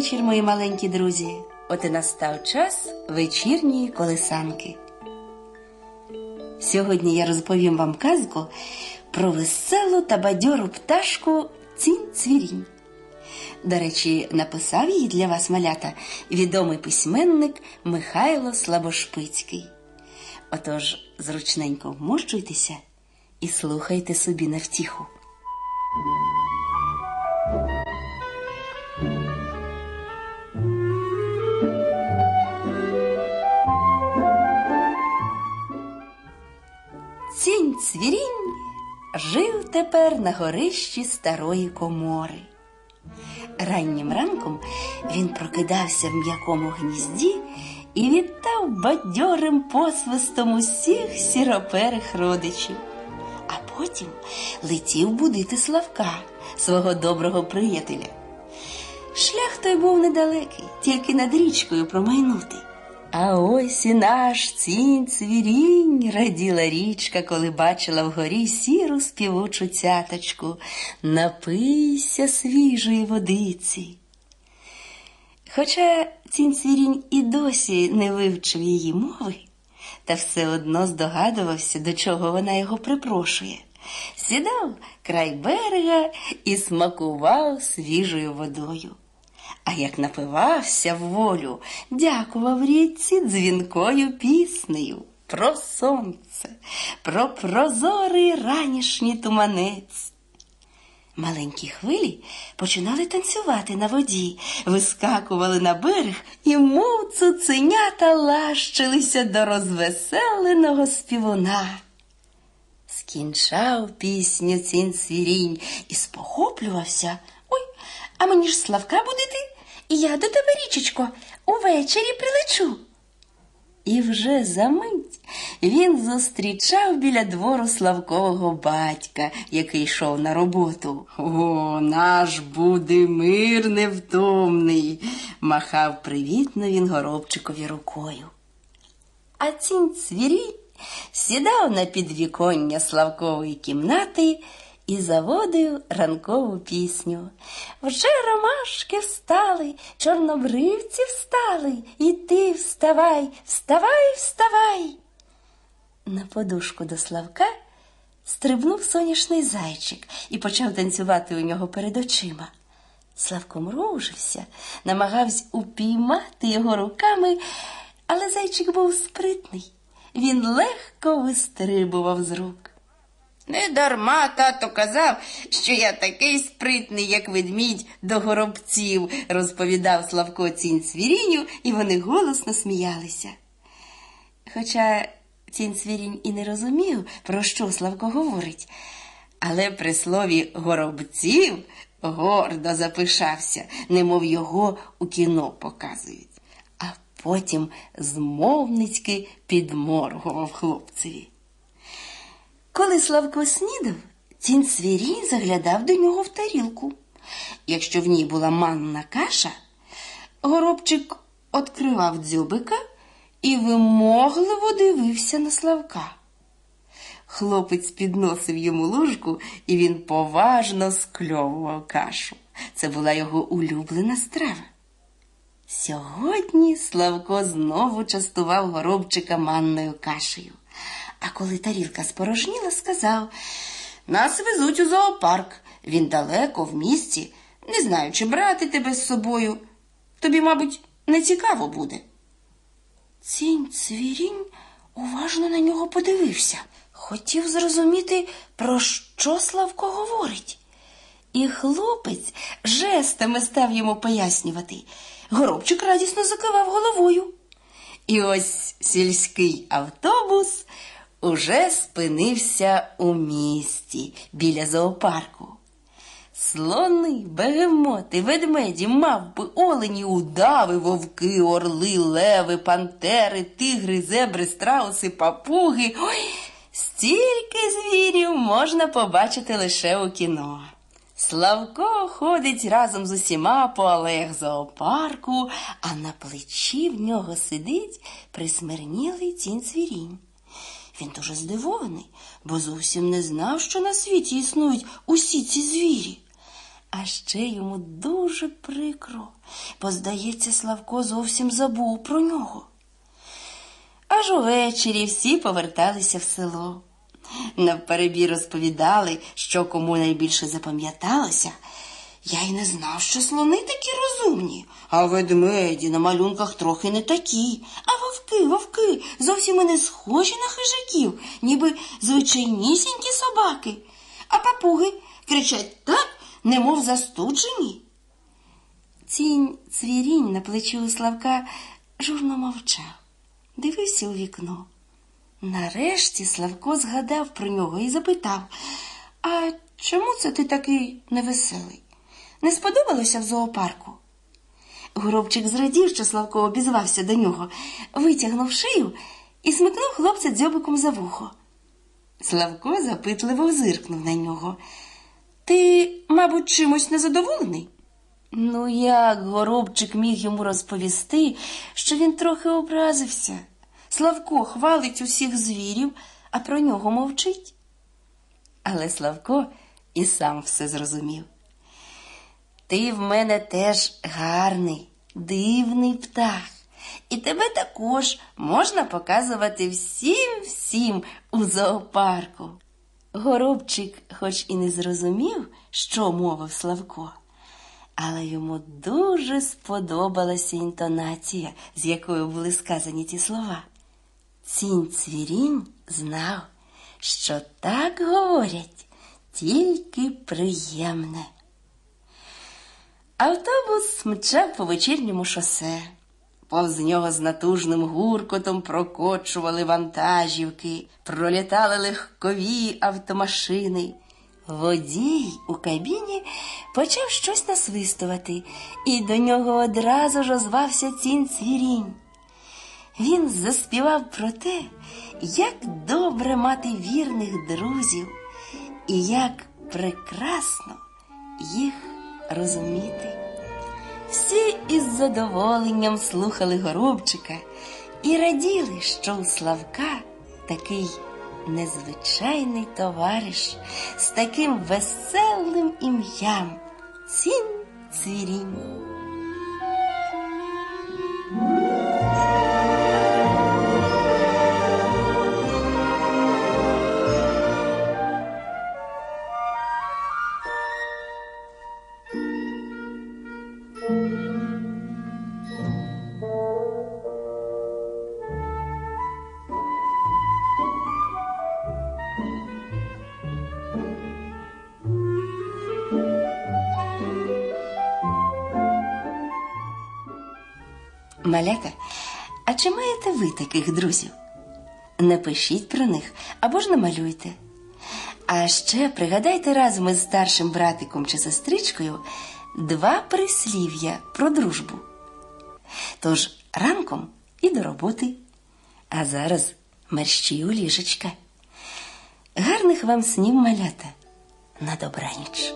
вечір, мої маленькі друзі. От і настав час вечірньої колесанки. Сьогодні я розповім вам казку про веселу та бадьору пташку цінь цвірінь. До речі, написав її для вас малята відомий письменник Михайло Слабошпицький. Отож, зручненько вмощуйтеся і слухайте собі на втіху. Цінь цвірінь жив тепер на горищі старої комори. Раннім ранком він прокидався в м'якому гнізді і вітав бадьорим посвистом усіх сіроперих родичів. А потім летів будити Славка, свого доброго приятеля. Шлях той був недалекий, тільки над річкою промайнути. А ось і наш цінь цвірінь, раділа річка, коли бачила вгорі сіру співучу цяточку. Напийся свіжої водиці. Хоча цінь цвірінь і досі не вивчив її мови, та все одно здогадувався, до чого вона його припрошує. Сідав край берега і смакував свіжою водою. А як напивався в волю, дякував річці дзвінкою піснею про сонце, про прозорий ранішній туманець. Маленькі хвилі починали танцювати на воді, вискакували на берег і, мов цуценята, лащилися до розвеселеного співуна. Скінчав пісню цін свірінь і спохоплювався. Ой, а мені ж Славка будити, і я до тебе, річечко, увечері прилечу. І вже за мить він зустрічав біля двору Славкового батька, який йшов на роботу. О, наш буде мир невтомний, махав привітно він горобчикові рукою. А цінь цвірінь сідав на підвіконня Славкової кімнати і заводив ранкову пісню. Вже ромашки встали, чорнобривці встали, і ти вставай, вставай, вставай. На подушку до Славка стрибнув соняшний зайчик і почав танцювати у нього перед очима. Славко мружився, намагався упіймати його руками, але зайчик був спритний. Він легко вистрибував з рук. Не дарма тато казав, що я такий спритний, як ведмідь до горобців, розповідав Славко цінь цвіріню, і вони голосно сміялися. Хоча цінь цвірінь і не розумів, про що Славко говорить, але при слові горобців гордо запишався, немов його у кіно показують, а потім змовницьки підморгував хлопцеві. Коли Славко снідав, цін цвірінь заглядав до нього в тарілку. Якщо в ній була манна каша, горобчик відкривав дзьобика і вимогливо дивився на Славка. Хлопець підносив йому ложку, і він поважно скльовував кашу. Це була його улюблена страва. Сьогодні Славко знову частував горобчика манною кашею. А коли тарілка спорожніла, сказав Нас везуть у зоопарк. Він далеко в місті. Не знаю, чи брати тебе з собою. Тобі, мабуть, не цікаво буде. Цінь цвірінь уважно на нього подивився. Хотів зрозуміти, про що Славко говорить. І хлопець жестами став йому пояснювати. Горобчик радісно закивав головою. І ось сільський автобус уже спинився у місті біля зоопарку. Слони, бегемоти, ведмеді, мавпи, олені, удави, вовки, орли, леви, пантери, тигри, зебри, страуси, папуги. Ой, стільки звірів можна побачити лише у кіно. Славко ходить разом з усіма по алеях зоопарку, а на плечі в нього сидить присмирнілий цін цвірінь. Він дуже здивований, бо зовсім не знав, що на світі існують усі ці звірі. А ще йому дуже прикро, бо, здається, Славко зовсім забув про нього. Аж увечері всі поверталися в село. Навперебі розповідали, що кому найбільше запам'яталося. Я й не знав, що слони такі розумні, а ведмеді на малюнках трохи не такі. А вовки, вовки зовсім і не схожі на хижаків, ніби звичайнісінькі собаки. А папуги кричать так, немов застуджені. Цінь цвірінь на плечі у Славка журно мовчав, дивився у вікно. Нарешті Славко згадав про нього і запитав, а чому це ти такий невеселий? Не сподобалося в зоопарку? Горобчик зрадів, що Славко обізвався до нього, витягнув шию і смикнув хлопця дзьобиком за вухо. Славко запитливо зиркнув на нього. Ти, мабуть, чимось незадоволений? Ну, як горобчик міг йому розповісти, що він трохи образився. Славко хвалить усіх звірів, а про нього мовчить. Але Славко і сам все зрозумів. Ти в мене теж гарний, дивний птах, і тебе також можна показувати всім всім у зоопарку. Горобчик, хоч і не зрозумів, що мовив Славко, але йому дуже сподобалася інтонація, з якою були сказані ті слова. Цінь цвірінь знав, що так говорять тільки приємне. Автобус мчав по вечірньому шосе. Повз нього з натужним гуркотом прокочували вантажівки, пролітали легкові автомашини. Водій у кабіні почав щось насвистувати, і до нього одразу ж озвався цін цвірінь. Він заспівав про те, як добре мати вірних друзів і як прекрасно їх розуміти. Всі із задоволенням слухали горобчика і раділи, що у Славка такий незвичайний товариш з таким веселим ім'ям Цін Цвірінь. Малята, а чи маєте ви таких друзів? Напишіть про них або ж намалюйте. А ще пригадайте разом із старшим братиком чи сестричкою два прислів'я про дружбу. Тож ранком і до роботи. А зараз мерщій у ліжечка. Гарних вам снів малята. На добраніч.